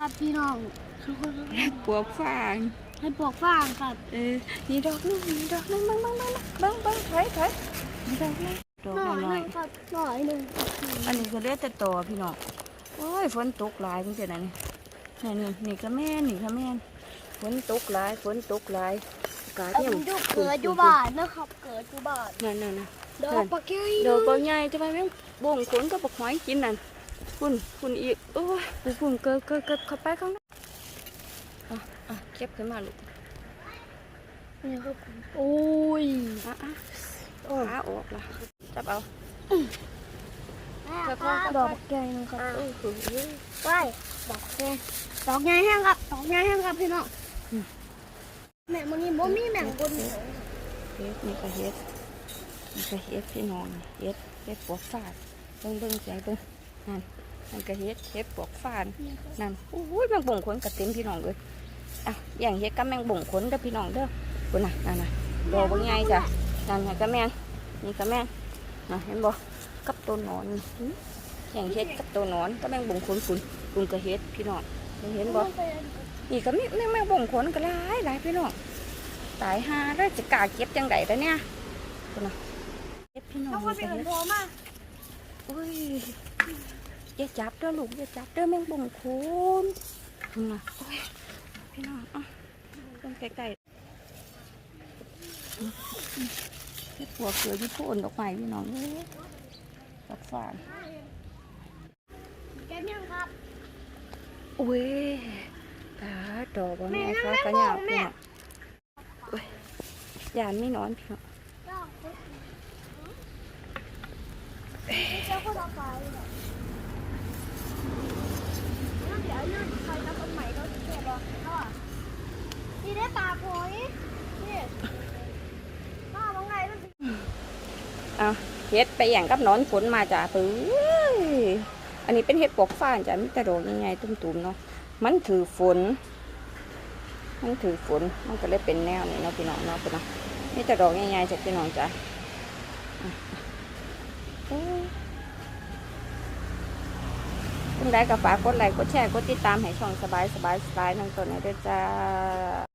ครับพี่น้องปวกฟางให้ปลวกฟางครับเออนี่ดอกนึงนี่ดอกนึงบังบังบังบังบังถอยถอยนี่ดอกนึงดอกหน่อยหน้นึ่อยงครับหน่อยหนึ่งๆอันนี้ก็เหลือแต่ตอพี่น้องโอ้ยฝนตกหลายเพิ่งจะนั่นนี่นี่นี่ก็แม่นนี่ก็แม่นฝนตกหลายฝนตกหลายอากาศเอาเนี่ยผมอยู่เกิดอยู่บ้านนะครับเกิดอยู่บ้านนั่นนั่นนะดอกปลาแก้วดอกบางใหญ่จะไปแม่งบ่งขนก็บกหอยกินนั่น คุณคุณอีกโอ้ยปูปุ่นเกิดเกิดเกิดเข้าไปข้างในอะอะเก็บขึ้นมาลูกนี่ครับโอ้ยอะอะโอ้ยขาออกละจับเอาดอกปลาแก้วนะครับเออหือไปดอกแก้วดอกใหญ่แห้งครับดอกใหญ่แห้งครับพี่น้องแม่มันนี่บ่มีแมงบนเฮ็ดนี่ก็เฮ็ดนี่ก็เฮ็ดพี่น้องเฮ็ดเฮ็ดปวกฟาดเบิ่งเบิ่งเสียงเบิ่ง นั่นนั่นก็เฮ็ดเฮ็ดปวกฟาดนั่นอุ้ยแมงบ่งขนกระเต็มพี่น้องเลยอะอย่างเฮ็ดกับแมงบ่งขนเด้อพี่น้องเด้อคุณน่ะนั่นน่ะดอกบางใหญ่จ้ะนั่นน่ะก็แม่นนี่ก็แม่นน่ะเห็นบ่กับตัวหนอนนี่อื้ออย่างเฮ็ดกับตัวหนอนก็แมงบ่งขนคุณคุณก็เฮ็ดพี่น้องเห็นบ่นี่ก็มีแม่งแม่งบ่งขนก็หลายหลายพี่น้องตายหาแล้วจะกล้าเก็บจังไดแต่เนี่ยคุณน่ะเก็บพี่น้องต้องมานี่เป็นก็หัเฮ็ดวมาอุ้ย อย่าจับเด้อลูกอย่าจับเด้อแม่งบ่งขนคุณน่ะโอ้ยพี่น้องอะต้องใกล้ๆเฮ็ดปัวเกลือที่โพนดอกไม้พี่น้องเอ้ยดอกฝานแก้วยังครับอุ้ยตาดอกบ่แม่แม่ฟ้าแม่กระบหอยากบแม่พี่น้องอุ้ยยานไม่นอนพี่น้อง เจ้าค นเอาไปแล้วเดี๋ยวยืนใครนับคนใหม่ก็เก็บอะนี่ได้ปลาโพยนี่ป้าว่าไงมันเอาเฮ็ดไปอย่างกับนอนฝนมาจ้ะปื้ยอันนี้เป็นเฮ็ดปวกฟ้านจ้ะมีแต่ดอกใหญ่ตุ่มๆเนาะ มันถือฝน มันถือฝน มันก็เลยเป็นแนวนี้เนาะพี่น้องเนาะพี่น้องมีแต่ดอกใหญ่จ้ะพี่น้องจ้ะ อะโอ้ยคุณได้ก็ฝากกดไลค์กดแชร์กดติดตามให้ช่องสบายสบายสไตล์นั่งตัวนี้ด้วยจ้า